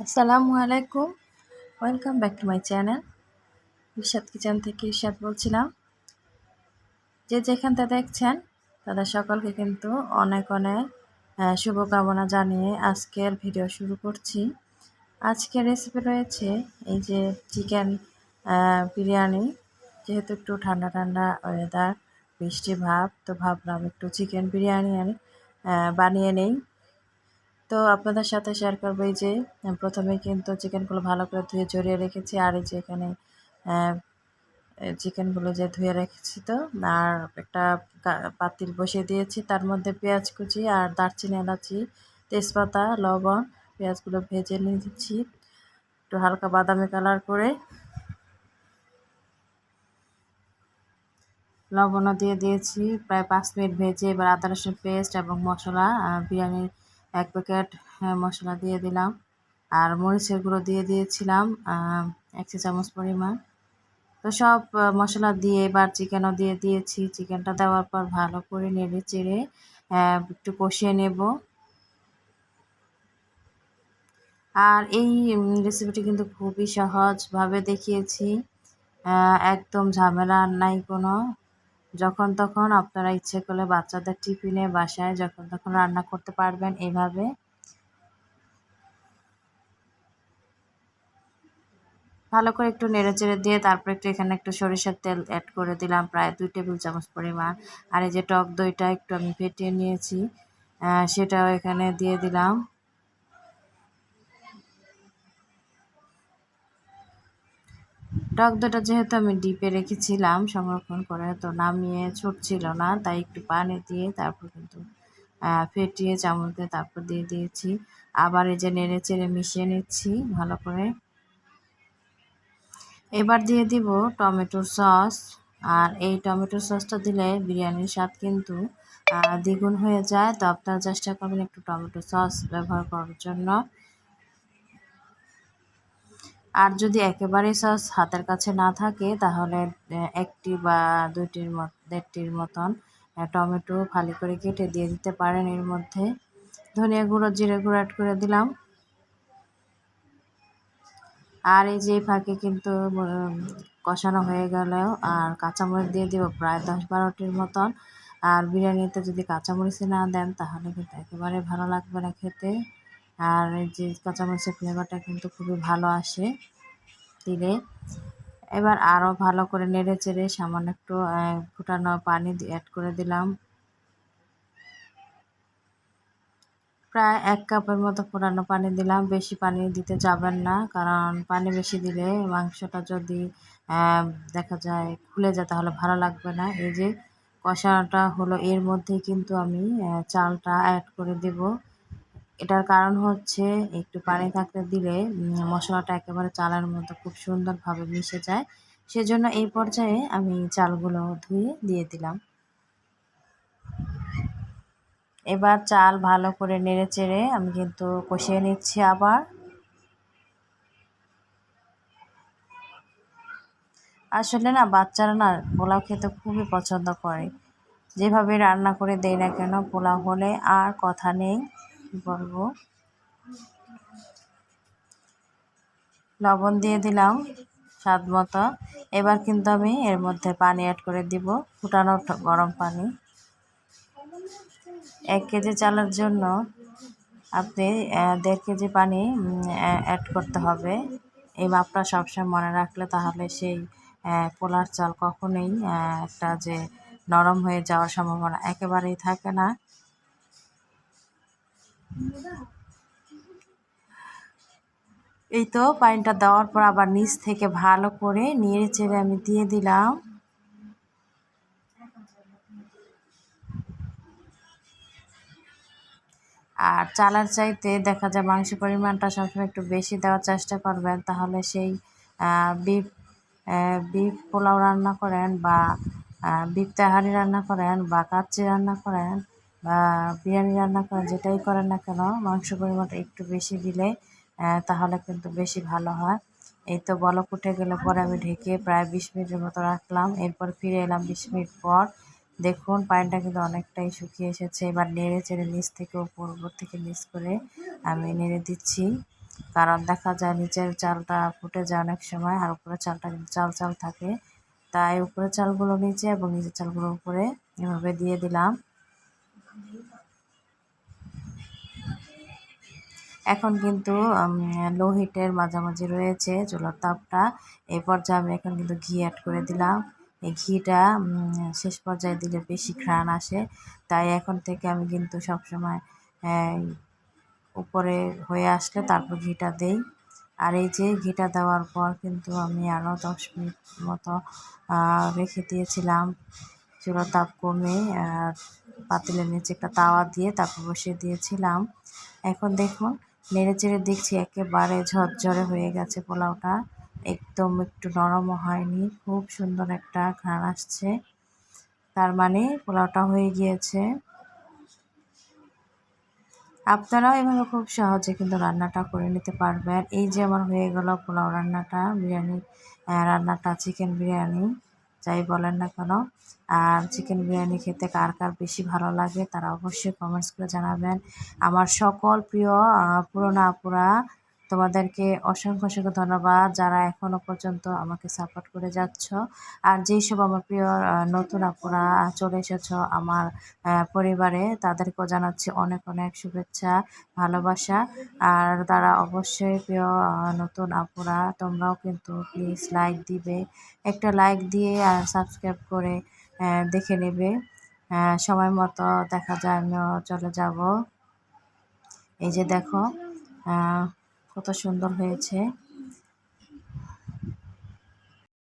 আসসালামু আলাইকুম। Welcome back to my channel Irshad kitchen থেকে ইরশাদ বলছিলাম। যে যেখানটা দেখছেন, তাদের সকলকে কিন্তু অনেক অনেক শুভকামনা জানিয়ে আজকের ভিডিও শুরু করছি। আজকের রেসিপি রয়েছে এই যে চিকেন বিরিয়ানি। যেহেতু একটু ঠান্ডা ঠান্ডা ওয়েদার বৃষ্টি ভাব, তো ভাবলাম একটু চিকেন বিরিয়ানি আমি বানিয়ে নেই। তো আপনাদের সাথে শেয়ার করব এই যে প্রথমে কিন্তু চিকেনগুলো ভালো করে ধুয়ে জড়িয়ে রেখেছি, আর এই যে এখানে চিকেনগুলো যে ধুয়ে রেখেছি তো, আর একটা পাতিল বসিয়ে দিয়েছি, তার মধ্যে পেঁয়াজ কুচি আর দারচিনি এলাচি, তেজপাতা, লবণ, পেঁয়াজগুলো ভেজে নিয়ে দিচ্ছি একটু হালকা বাদামি কালার করে। লবণও দিয়ে দিয়েছি, প্রায় পাঁচ মিনিট ভেজে এবার আদা রসুন পেস্ট এবং মশলা বিরিয়ানির এক প্যাকেট মশলা দিয়ে দিলাম। আর মরিচের গুঁড়ো দিয়ে দিয়েছিলাম এক চা চামচ পরিমাণ। তো সব মশলা দিয়ে এবার চিকেনও দিয়ে দিয়েছি। চিকেনটা দেওয়ার পর ভালো করে নেড়ে চেড়ে একটু কষিয়ে নেব। আর এই রেসিপিটি কিন্তু খুবই সহজভাবে দেখিয়েছি। একদম ঝামেলা নাই কোনো। যখন তখন আপনারা ইচ্ছে করলে বাচ্চাদের টিফিনে বাসায় যখন তখন রান্না করতে পারবেন এভাবে। ভালো করে একটু নেড়ে চেড়ে দিয়ে তারপর একটু এখানে একটু সরিষার তেল অ্যাড করে দিলাম, প্রায় দুই টেবিল চামচ পরিমাণ। আর এই যে টক দইটা একটু আমি ফেটিয়ে নিয়েছি সেটাও এখানে দিয়ে দিলাম। টক দইটা যেহেতু আমি ডিপে রেখেছিলাম সংরক্ষণ করে, তো নামিয়ে ছুটছিল না, তাই একটু পানি দিয়ে তারপর কিন্তু ফেটিয়ে চামচ দিয়ে তারপর দিয়ে দিয়েছি। আবার এই যে নেড়ে চেড়ে মিশিয়ে নিচ্ছি ভালো করে। এবার দিয়ে দিব টমেটোর সস। আর এই টমেটোর সসটা দিলে বিরিয়ানির স্বাদ কিন্তু দ্বিগুণ হয়ে যায়। তো আপনারা চেষ্টা করবেন একটু টমেটো সস ব্যবহার করার জন্য। আর যদি একেবারে সস হাতের কাছে না থাকে, তাহলে একটি বা দুইটির মত, দেড়টির মতন টমেটো ফালি করে কেটে দিয়ে দিতে পারেন এর মধ্যে। ধনিয়া গুঁড়ো, জিরে গুঁড়ো অ্যাড করে দিলাম। আর এই যে ফাঁকে কিন্তু কষানো হয়ে গেল আর কাঁচামরিচ দিয়ে দিব প্রায় দশ বারোটির মতন। আর বিরিয়ানিতে যদি কাঁচামরিচ না দেন, তাহলে কিন্তু একেবারে ভালো লাগবে না খেতে। আর যে কাঁচামরিচের ফ্লেভারটা কিন্তু খুবই ভালো আসে দিলে এবার আরও ভালো করে নেড়ে চেড়ে সামান্য একটু ফুটানো পানি অ্যাড করে দিলাম। প্রায় এক কাপের মতো ফোটানো পানি দিলাম। বেশি পানি দিতে যাবেন না, কারণ পানি বেশি দিলে মাংসটা যদি দেখা যায় খুলে যায় তাহলে ভালো লাগবে না। এই যে কষাটা হলো, এর মধ্যেই কিন্তু আমি চালটা অ্যাড করে দেব। এটার কারণ হচ্ছে একটু পানি থাকতে দিলে মশলাটা একেবারে চালের মতো খুব সুন্দরভাবে মিশে যায়। সেজন্য এই পর্যায়ে আমি চালগুলো ধুয়ে দিয়ে দিলাম। এবার চাল ভালো করে নেড়ে চেড়ে আমি কিন্তু কষিয়ে নিচ্ছি আবার। আসলে না, বাচ্চারা না পোলাও খেতে খুবই পছন্দ করে। যেভাবে রান্না করে দেয় না কেন, পোলাও হলে আর কথা নেই। বলব। লবণ দিয়ে দিলাম স্বাদ মতো। এবার কিন্তু আমি এর মধ্যে পানি অ্যাড করে দিব, ফুটানো গরম পানি। এক কেজি চালের জন্য আপনি দেড় কেজি পানি অ্যাড করতে হবে। এই মাপটা সবসময় মনে রাখলে তাহলে সেই পোলার চাল কখনোই একটা যে নরম হয়ে যাওয়ার সম্ভাবনা একেবারেই থাকে না। এই তো পানিটা দেওয়ার পর আবার নিচ থেকে ভালো করে নেড়ে চেড়ে আমি দিয়ে দিলাম। আর চালার চাইতে দেখা যায় মাংসের পরিমাণটা সবসময় একটু বেশি দেওয়ার চেষ্টা করবেন, তাহলে সেই বিফ বিফ পোলাও রান্না করেন বা বিফ তেহারি রান্না করেন বা কাচ্চি রান্না করেন বা বিরিয়ানি রান্না করেন যেটাই করেন না কেন মাংস পরিমাণটা একটু বেশি দিলে তাহলে কিন্তু বেশি ভালো হয়। এই তো বলক উঠে গেলে পরে আমি ঢেকে প্রায় বিশ মিনিটের মতো রাখলাম। এরপর ফিরে এলাম বিশ মিনিট পর। দেখুন, পানিটা কিন্তু অনেকটাই শুকিয়ে এসেছে। এবার নেড়ে চেড়ে নিচ থেকে উপর উপর থেকে নিচ করে আমি নেড়ে দিচ্ছি। কারণ দেখা যায় নিচের চালটা ফুটে যায় অনেক সময়, আর উপরে চালটা কিন্তু চাল চাল থাকে। তাই উপরে চালগুলো নিচে এবং নিচের চালগুলো উপরে এভাবে দিয়ে দিলাম। এখন কিন্তু লো হিটের মাঝামাঝি রয়েছে চুলার তাপটা। এই পর্যায়ে আমি এখন কিন্তু ঘি অ্যাড করে দিলাম। এই ঘিটা শেষ পর্যায়ে দিলে বেশি ঘ্রাণ আসে। তাই এখন থেকে আমি কিন্তু সবসময় উপরে হয়ে আসলে তারপর ঘিটা দেই। আর এই যে ঘিটা দেওয়ার পর কিন্তু আমি আরও দশ মিনিট মতো রেখে দিয়েছিলাম। চুলার তাপ কমে পাতিলের নিচে একটা তাওয়া দিয়ে তারপর বসিয়ে দিয়েছিলাম। এখন দেখুন, নেড়ে চেড়ে দেখছি একেবারে ঝরঝরে হয়ে গেছে পোলাওটা। একদম একটু নরমও হয়নি, খুব সুন্দর একটা ঘ্রাণ আসছে। তার মানে পোলাওটা হয়ে গিয়েছে। আপনারাও এভাবে খুব সহজে কিন্তু রান্নাটা করে নিতে পারবেন। এই যে আমার হয়ে গেল পোলাও রান্নাটা, বিরিয়ানি রান্নাটা চিকেন বিরিয়ানি। যাই বলেন না কেন, আর চিকেন বিরিয়ানি খেতে কার কার বেশি ভালো লাগে তারা অবশ্যই কমেন্টস করে জানাবেন। আমার সকল প্রিয় পুরোনো আপুরা তোমাদেরকে অসংখ্য অসংখ্য ধন্যবাদ যারা এখনও পর্যন্ত আমাকে সাপোর্ট করে যাচ্ছ। আর যেই সব আমার প্রিয় নতুন আপুরা চলে এসেছ আমার পরিবারে, তাদেরকেও জানাচ্ছি অনেক অনেক শুভেচ্ছা, ভালোবাসা। আর তারা অবশ্যই প্রিয় নতুন আপুরা, তোমরাও কিন্তু প্লিজ লাইক দিবে। একটা লাইক দিয়ে আর সাবস্ক্রাইব করে দেখে নেবে। সময় মতো দেখা যায়, আমিও চলে যাব। এই যে দেখো কত সুন্দর হয়েছে।